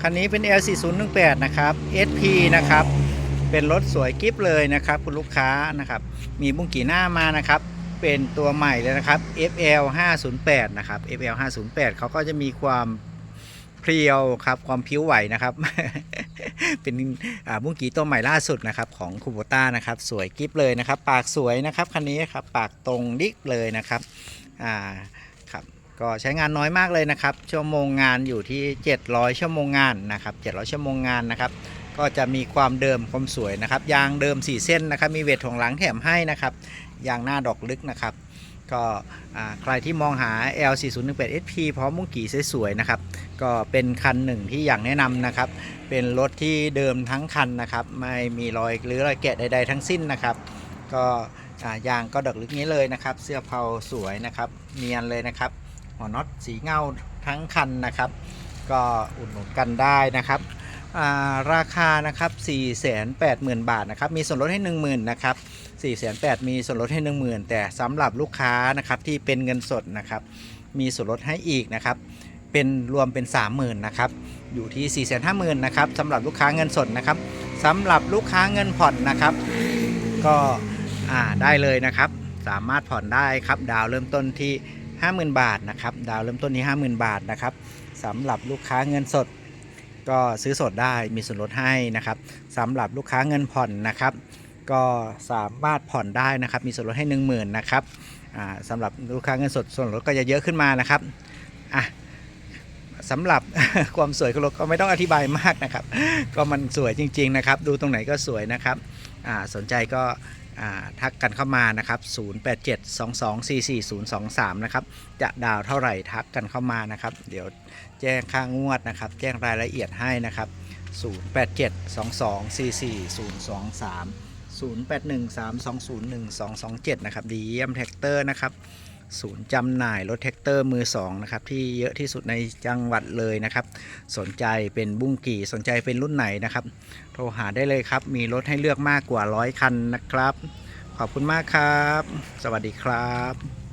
คันนี้เป็น L4018 นะครับ SP นะครับ เป็นรถสวยกิฟเลยนะครับ คุณลูกค้านะครับ มีบุ้งกี่หน้ามานะครับ เป็นตัวใหม่เลยนะครับ FL508 นะครับ FL508 เขาก็จะมีความเพรียวครับ ความผิวไหวนะครับ เป็นบุ้งกี่ตัวใหม่ล่าสุดนะครับ ของคูโบต้านะครับ สวยกิฟเลยนะครับ ปากสวยนะครับ คันนี้ครับ ปากตรงดิกเลยนะครับ อ่าครับ ก็ใช้งานน้อยมากเลยนะครับ ชั่วโมงงานอยู่ที่ 700 ชั่วโมงงานนะครับ700 ชั่วโมงงานนะครับ ก็จะมีความเดิมความสวยนะครับ ยางเดิม 4 เส้นนะครับ มีเวทของหลังแถมให้นะครับ ยางหน้าดอกลึกนะครับ ก็ใครที่มองหา L4018 SP พร้อมมุ้งกี่สวยๆนะครับ ก็เป็นคันหนึ่งที่อยากแนะนำนะครับ เป็นรถที่เดิมทั้งคันนะครับ ไม่มีรอยหรือรอยแกะใด ๆ ทั้งสิ้นนะครับ ก็ยางก็ดอกลึกนี้เลยนะครับ เสื้อเผาสวยนะครับ เนียนเลยนะครับ หัวน็อตสีเงาทั้งคันนะครับ ก็อุดหนุนกันได้นะครับาราคานะครับ 480,000 บาทนะครับ มีส่วนลดให้ 10,000นะครับ480,000มีส่วนลดให้ 10,000 แต่สำหรับลูกค้านะครับที่เป็นเงินสดนะครับ มีส่วนลดให้อีกนะครับ เป็นรวมเป็น 30,000นะครับ อยู่ที่ 450,000นะครับสำหรับลูกค้าเงินสดนะครับสำหรับลูกค้าเงินผ่อนนะครับ ก็ได้เลยนะครับ สามารถผ่อนได้ครับ ดาวเริ่มต้นที่ 50,000 บาทนะครับดาวเริ่มต้นที่ 50,000 บาทนะครับสำหรับลูกค้าเงินสด ก็ซื้อสดได้มีส่วนลดให้นะครับสำหรับลูกค้าเงินผ่อนนะครับ ก็สามารถผ่อนได้นะครับ มีส่วนลดให้ 10,000นะครับสำหรับลูกค้าเงินสดส่วนลดก็จะเยอะขึ้นมานะครับอะสำหรับความสวยของรถก็ไม่ต้องอธิบายมากนะครับ ก็มันสวยจริง ๆ นะครับ ดูตรงไหนก็สวยนะครับ สนใจก็ทักกันเข้ามานะครับ 0872244023 นะครับ จะดาวเท่าไหร่ทักกันเข้ามานะครับ เดี๋ยวแจ้งค่างวดนะครับ แจ้งรายละเอียดให้นะครับ 0872244023 0813201227 นะครับดีเยี่ยมแท็กเตอร์นะครับ ศูนย์จำหน่ายรถแท็กเตอร์มือสองนะครับที่เยอะที่สุดในจังหวัดเลยนะครับ สนใจเป็นบุ้งกี่สนใจเป็นรุ่นไหนนะครับ โทรหาได้เลยครับ มีรถให้เลือกมากกว่าร้อยคันนะครับ ขอบคุณมากครับ สวัสดีครับ